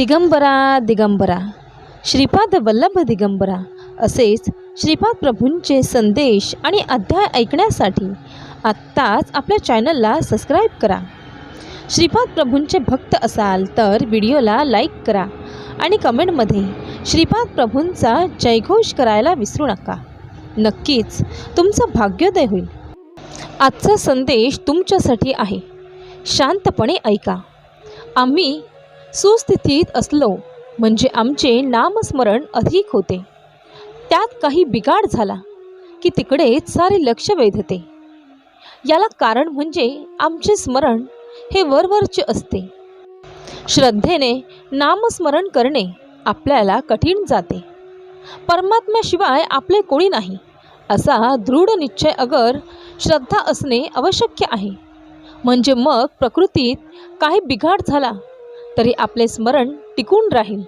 दिगंबरा दिगंबरा. श्रीपाद वल्लभ दिगंबरा. असेच श्रीपाद प्रभूंचे संदेश आणि अध्याय ऐकण्यासाठी आत्ताच आपल्या चॅनलला सबस्क्राईब करा. श्रीपाद प्रभूंचे भक्त असाल तर व्हिडिओला लाईक करा आणि कमेंटमध्ये श्रीपाद प्रभूंचा जयघोष करायला विसरू नका. नक्कीच तुमचं भाग्योदय होईल. आजचा संदेश तुमच्यासाठी आहे. शांतपणे ऐका. आम्ही सुस्थितीत असलो म्हणजे आमचे नामस्मरण अधिक होते. त्यात काही बिघाड झाला की तिकडे सारे लक्ष वेधते. याला कारण म्हणजे आमचे स्मरण हे वरवरचे असते. श्रद्धेने नामस्मरण करणे आपल्याला कठीण जाते. परमात्म्याशिवाय आपले कोणी नाही असा दृढ निश्चय अगर श्रद्धा असणे आवश्यक आहे. म्हणजे मग प्रकृतीत काही बिघाड झाला तरी आपले स्मरण टिकून राहील.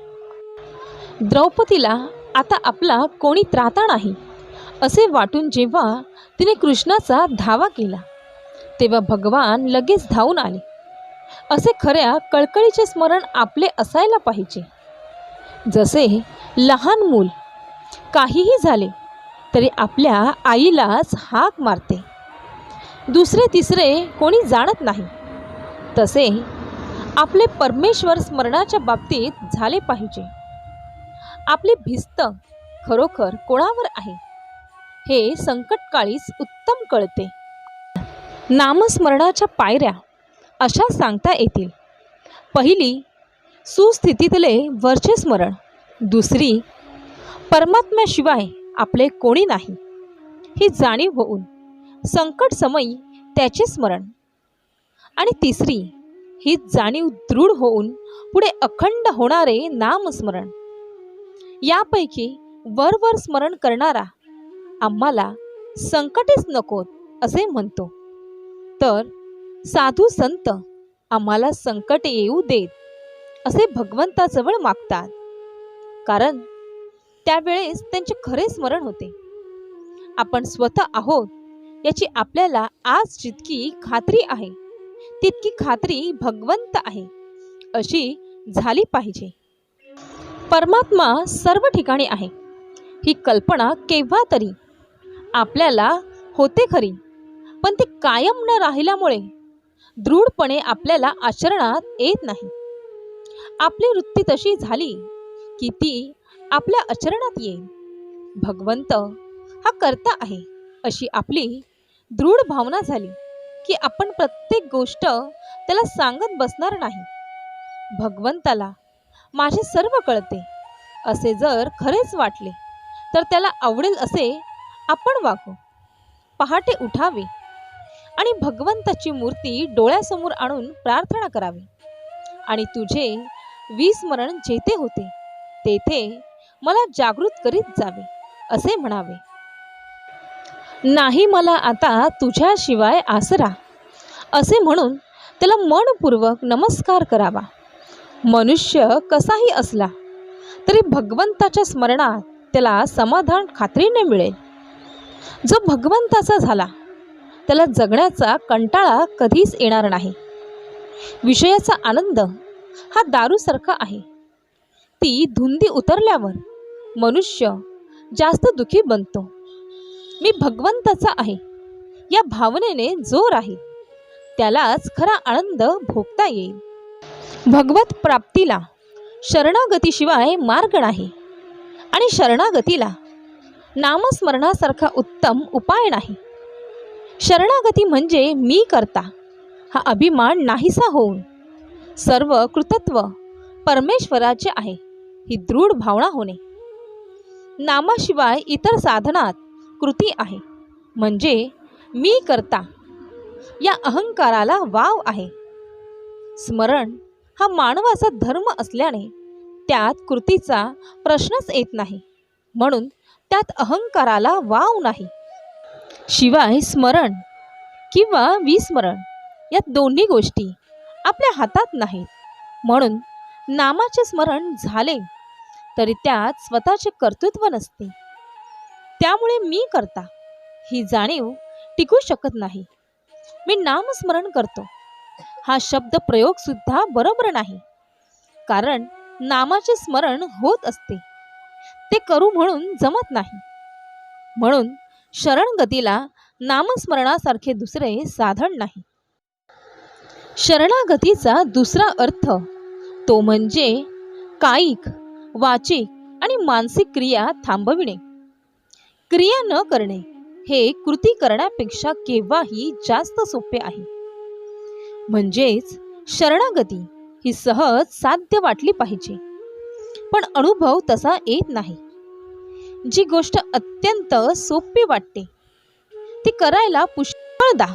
द्रौपदीला आता आपला कोणी त्राता नाही असे वाटून जेव्हा तिने कृष्णाचा धावा केला तेव्हा भगवान लगेच धावून आले. असे खऱ्या कळकळीचे स्मरण आपले असायला पाहिजे. जसे लहान मूल काहीही झाले तरी आपल्या आईलाच हाक मारते. दुसरे तिसरे कोणी जाणत नाही. तसे आपले परमेश्वर स्मरणाच्या बाबतीत झाले पाहिजे. आपली भिस्त खरोखर कोणावर आहे? हे संकटकाळीच उत्तम कळते. नामस्मरणाच्या पायऱ्या अशा सांगता येतील. पहिली सुस्थितीतले वरचे स्मरण. दुसरी परमात्म्याशिवाय आपले कोणी नाही. ही जाणीव होऊन संकटसमयी त्याचे स्मरण. आणि तिसरी ही जाणीव दृढ होऊन पुढे अखंड होणारे नामस्मरण. यापैकी वरवर स्मरण करणारा आम्हाला संकटेच नकोत असे म्हणतो. तर साधू संत आम्हाला संकट येऊ देत असे भगवंताजवळ मागतात. कारण त्यावेळेस त्यांचे खरे स्मरण होते. आपण स्वतः आहोत याची आपल्याला आज जितकी खात्री आहे. तितकी खात्री भगवंत आहे अशी झाली पाहिजे. परमात्मा सर्व ठिकाणी आहे. ही कल्पना केव्हा तरी आपल्याला होते खरी पण ती कायम न राहिल्यामुळे दृढपणे आपल्याला आचरणात येत नाही. आपली वृत्ती तशी झाली की ती आपल्या आचरणात येईल. भगवंत हा करता आहे अशी आपली दृढ भावना झाली. की आपण प्रत्येक गोष्ट त्याला सांगत बसणार नाही. भगवंताला माझे सर्व कळते. असे जर खरेच वाटले तर त्याला आवडेल असे आपण वागू. पहाटे उठावे आणि भगवंताची मूर्ती डोळ्यासमोर आणून प्रार्थना करावी. आणि तुझे विस्मरण जेथे होते तेथे मला जागृत करीत जावे असे म्हणावे. नाही मला आता तुझ्याशिवाय आसरा. असे म्हणून त्याला मनपूर्वक नमस्कार करावा. मनुष्य कसाही असला तरी भगवंताच्या स्मरणात त्याला समाधान खात्रीने मिळेल. जो भगवंताचा झाला त्याला जगण्याचा कंटाळा कधीच येणार नाही. विषयाचा आनंद हा दारूसारखा आहे. ती धुंदी उतरल्यावर मनुष्य जास्त दुखी बनतो. मी भगवंताचा आहे. या भावनेने जो राहील त्यालाच खरा आनंद भोगता येईल. भगवत प्राप्तीला शरणागतीशिवाय मार्ग नाही. आणि शरणागतीला नामस्मरणासारखा उत्तम उपाय नाही. शरणागती म्हणजे मी करता हा अभिमान नाहीसा होऊन. सर्व कृतत्व परमेश्वराचे आहे ही दृढ भावना होणे. नामाशिवाय इतर साधनात कृती आहे. म्हणजे मी करता या अहंकाराला वाव आहे. स्मरण हा मानवाचा धर्म असल्याने त्यात कृतीचा प्रश्नच येत नाही. म्हणून त्यात अहंकाराला वाव नाही. शिवाय स्मरण किंवा विस्मरण या दोन्ही गोष्टी आपल्या हातात नाहीत. म्हणून नामाचे स्मरण झाले तरी त्यात स्वतःचे कर्तृत्व नसते. त्यामुळे मी करता. ही जाणीव टिकू शकत नाही. मी नामस्मरण करतो. हा शब्द प्रयोग सुद्धा बरोबर नाही. कारण नामाचे स्मरण होत असते. ते करू म्हणून जमत नाही. म्हणून शरणगतीला नामस्मरणासारखे दुसरे साधन नाही. शरणागतीचा दुसरा अर्थ तो म्हणजे कायिक वाचिक आणि मानसिक क्रिया थांबविणे. क्रिया न करणे हे कृती करण्यापेक्षा केव्हाही जास्त सोपे आहे. म्हणजेच शरणागती ही सहज साध्य वाटली पाहिजे. पण अनुभव तसा येत नाही. जी गोष्ट अत्यंत सोपी वाटते ती करायला पुष्कळदा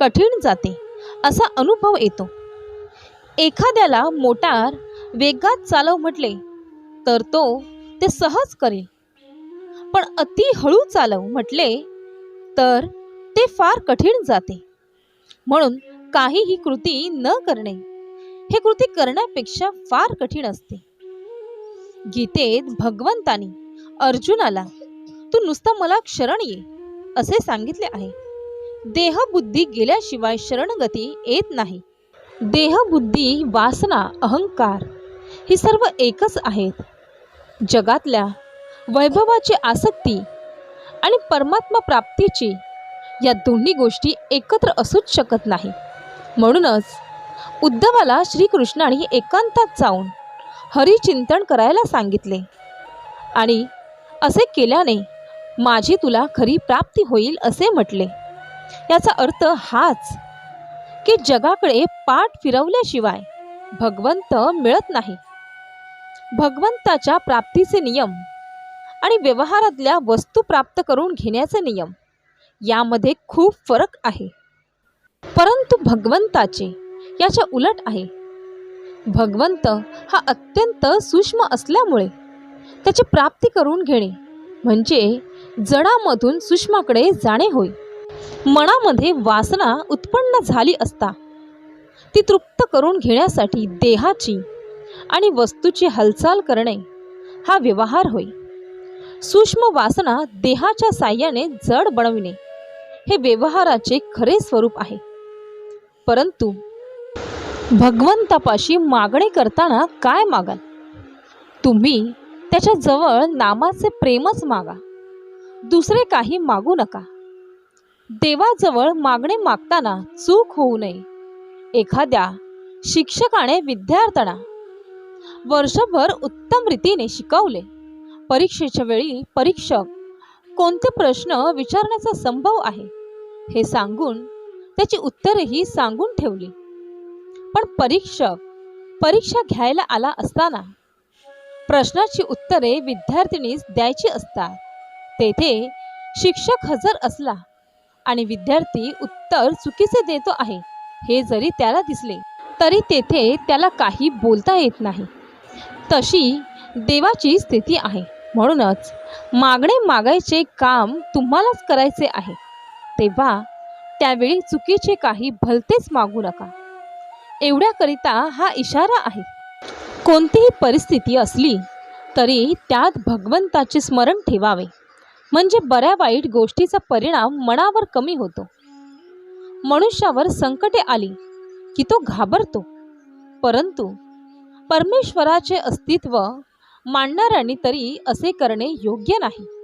कठीण जाते असा अनुभव येतो. एखाद्याला मोटार वेगात चालव म्हटले तर तो ते सहज करेल. पण अति हळू चालव म्हटले तर ते फार कठीण जाते. म्हणून काहीही कृती न करणे हे कृती करण्यापेक्षा फार कठीण असते. गीतेत भगवंतानी अर्जुनाला तू नुसतं मला शरण ये असे सांगितले आहे. देहबुद्धी गेल्याशिवाय शरणगती येत नाही. देहबुद्धी वासना अहंकार ही सर्व एकच आहेत. जगातल्या वैभवाची आसक्ती आणि परमात्मा प्राप्तीची या दोन्ही गोष्टी एकत्र असूच शकत नाही. म्हणूनच उद्धवाला श्रीकृष्णाने एकांतात जाऊन हरिचिंतन करायला सांगितले आणि असे केल्याने माझी तुला खरी प्राप्ती होईल असे म्हटले. याचा अर्थ हाच की जगाकडे पाठ फिरवल्याशिवाय भगवंत मिळत नाही. भगवंताच्या प्राप्तीचे नियम आणि व्यवहारातल्या वस्तू प्राप्त करून घेण्याचे नियम. यामध्ये खूप फरक आहे. परंतु भगवंताचे याच्या उलट आहे. भगवंत हा अत्यंत सूक्ष्म असल्यामुळे त्याची प्राप्ती करून घेणे म्हणजे जडामधून सूक्ष्माकडे जाणे होय. मनामध्ये वासना उत्पन्न झाली असता ती तृप्त करून घेण्यासाठी देहाची आणि वस्तूची हालचाल करणे हा व्यवहार होय. सूक्ष्म वासना देहाच्या साह्याने जड बनविणे हे व्यवहाराचे खरे स्वरूप आहे. परंतु भगवंतापाशी मागणे करताना काय मागाल? तुम्ही त्याच्याजवळ नामाचे प्रेमच मागा. दुसरे काही मागू नका. देवाजवळ मागणे मागताना चूक होऊ नये. एखाद्या शिक्षकाने विद्यार्थ्यांना वर्षभर उत्तम रीतीने शिकवले. परीक्षेच्या वेळी परीक्षक कोणते प्रश्न विचारण्याचा संभव आहे हे सांगून त्याची उत्तरेही सांगून ठेवली. पण परीक्षक परीक्षा घ्यायला आला असताना प्रश्नाची उत्तरे विद्यार्थिनीस द्यायची असतात तेथे शिक्षक हजर असला आणि विद्यार्थी उत्तर चुकीचे देतो आहे हे जरी त्याला दिसले तरी तेथे त्याला काही बोलता येत नाही. तशी देवाची स्थिती आहे. म्हणूनच मागणे मागायचे काम तुम्हालाच करायचे आहे. तेव्हा त्यावेळी चुकीचे काही भलतेच मागू नका. एवढ्याकरिता हा इशारा आहे. कोणतीही परिस्थिती असली तरी त्यात भगवंताचे स्मरण ठेवावे. म्हणजे बऱ्या वाईट गोष्टीचा परिणाम मनावर कमी होतो. मनुष्यावर संकटे आली की तो घाबरतो. परंतु परमेश्वराचे अस्तित्व मांडणाऱ्यांनी तरी असे करणे योग्य नाही.